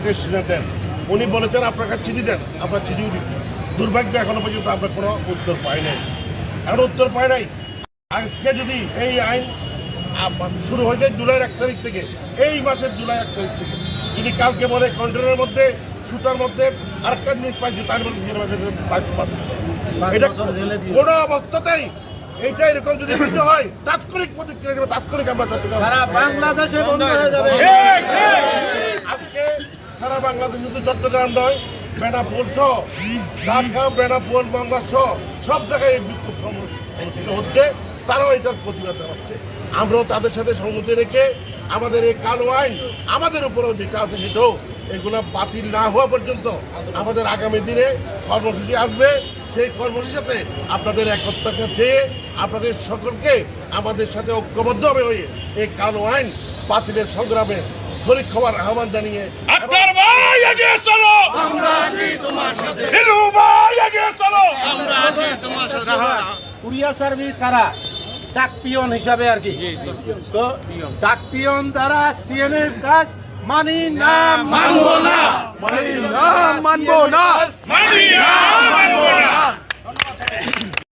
নির্দেশনা দেন। উনি বলেছেন আপনাকে চিঠি দেন আপনার চিঠিও দিচ্ছি দুর্ভাগ্য এখনও পর্যন্ত আমরা কোনো উত্তর পাই নাই। এখন উত্তর পাই নাই। আজকে যদি এই আইন শুরু হয়েছে জুলাইয়ের এক তারিখ থেকে এই মাসের জুলাই এক তারিখ থেকে। যদি কালকে বলে কন্টেনারের মধ্যে সুতার মধ্যে আরেকটা জিনিস পাইছে তার মধ্যে এটা কোনো অবস্থাতেই এইটা এরকম যদি হয় তাৎক্ষণিক প্রতিক্রিয়া তাৎক্ষণিক আমরা বাংলাদেশে বন্ধ হয়ে যাবে। বাংলাদেশ শুধু চট্টগ্রাম নয়, বেনাপোল সহ। ঢাকা, বেনাপোল, বাংলা সহ সব জায়গায় এই বিক্ষোভ অনুষ্ঠিত হচ্ছে। তারাও এটার প্রতিবাদ হচ্ছে আমরাও তাদের সাথে সংগতি রেখে আমাদের এই কালো আইন আমাদের উপরেও যেটা আছে সেটাও এগুলো বাতিল না হওয়া পর্যন্ত আমাদের আগামী দিনে কর্মসূচি আসবে। সেই কর্মসূচিতে আপনাদের একত্রতা চেয়ে আপনাদের সকলকে আমাদের সাথে ঐক্যবদ্ধভাবে হয়ে এই কালো আইন বাতিলের সংগ্রামে শরিক হওয়ার আহ্বান জানিয়ে আক্তার ভাই এগিয়ে চলো। আমরা আছি তোমার সাথে। হিলু ভাই এগিয়ে চলো। কুরিয়ার সার্ভিস কারা? ডাক পিয়ন হিসাবে আর কি। তো ডাক পিয়ন দ্বারা সিএনএর কাজ মানি না মানবো না। মানি না।